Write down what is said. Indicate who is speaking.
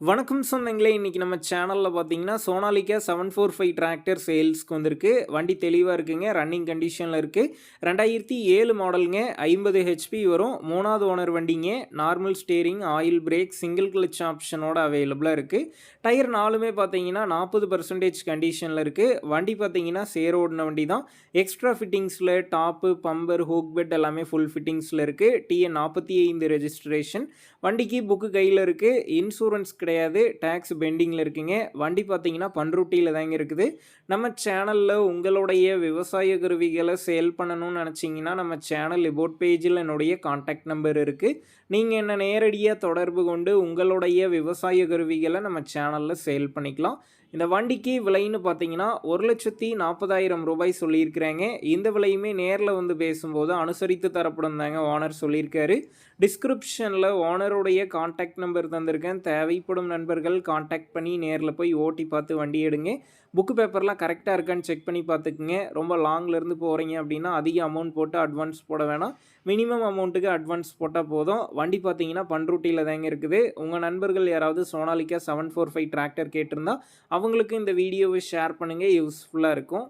Speaker 1: வணக்கம் சொந்தங்களே இன்றைக்கி நம்ம சேனலில் பார்த்தீங்கன்னா Sonalika seven four five tractor சேல்ஸ்க்கு வந்திருக்கு. வண்டி தெளிவாக இருக்குங்க ரன்னிங் கண்டிஷனில் இருக்குது ரெண்டாயிரத்தி ஏழு மாடலுங்க ஐம்பது ஹெச்பி வரும். மூணாவது ஓனர் வண்டிங்க normal steering oil brake single clutch ஆப்ஷனோட அவைலபிளாக இருக்குது டயர் நாலுமே பார்த்தீங்கன்னா நாற்பது பர்சன்டேஜ் கண்டிஷனில் இருக்குது வண்டி பார்த்தீங்கன்னா சேரோடின வண்டி தான் எக்ஸ்ட்ரா ஃபிட்டிங்ஸில் டாப்பு பம்பர் ஹூக் பெட் எல்லாமே ஃபுல் ஃபிட்டிங்ஸில் இருக்குது டிஎன் நாற்பத்தி ஐந்து ரெஜிஸ்ட்ரேஷன் வண்டிக்கு புக்கு கையில் இருக்குது இன்சூரன்ஸ் கிடையாது. டேக்ஸ் பெண்டிங்கில் இருக்கீங்க. வண்டி பார்த்தீங்கன்னா பண்ருட்டியில் தாங்க இருக்குது. நம்ம சேனலில் உங்களுடைய விவசாய கருவிகளை சேல் பண்ணணும்னு நினச்சிங்கன்னா நம்ம சேனல் லிபோட் பேஜில் என்னுடைய காண்டாக்ட் நம்பர் இருக்குது நீங்கள் என்ன நேரடியாக தொடர்பு கொண்டு உங்களுடைய விவசாய கருவிகளை நம்ம சேனலில் சேல் பண்ணிக்கலாம். இந்த வண்டிக்கு விலைன்னு பார்த்தீங்கன்னா ஒரு லட்சத்தி நாற்பதாயிரம் ரூபாய் சொல்லியிருக்கிறாங்க. இந்த விலையுமே நேரில் வந்து பேசும்போது அனுசரித்து தரப்படும் தாங்க ஓனர் சொல்லியிருக்காரு. டிஸ்கிரிப்ஷனில் ஓனருடைய காண்டாக்ட் நம்பர் தந்திருக்கேன். தேவைப்படும் நண்பர்கள் காண்டாக்ட் பண்ணி நேரில் போய் ஓட்டி பார்த்து வண்டி எடுங்க. புக்கு பேப்பர்லாம் கரெக்டாக இருக்கான்னு செக் பண்ணி பார்த்துக்குங்க. ரொம்ப லாங்லேருந்து போகிறீங்க அப்படின்னா அதிக அமௌண்ட் போட்டு அட்வான்ஸ் போட வேணாம். மினிமம் அமௌண்ட்டுக்கு அட்வான்ஸ் போட்டால் போதும். வண்டி பார்த்தீங்கன்னா பண்ருட்டியில் தாங்க இருக்குது. உங்கள் நண்பர்கள் யாராவது Sonalika seven four five tractor கேட்டிருந்தா அவங்களுக்கு இந்த வீடியோவை ஷேர் பண்ணுங்கள் யூஸ்ஃபுல்லாக இருக்கும்.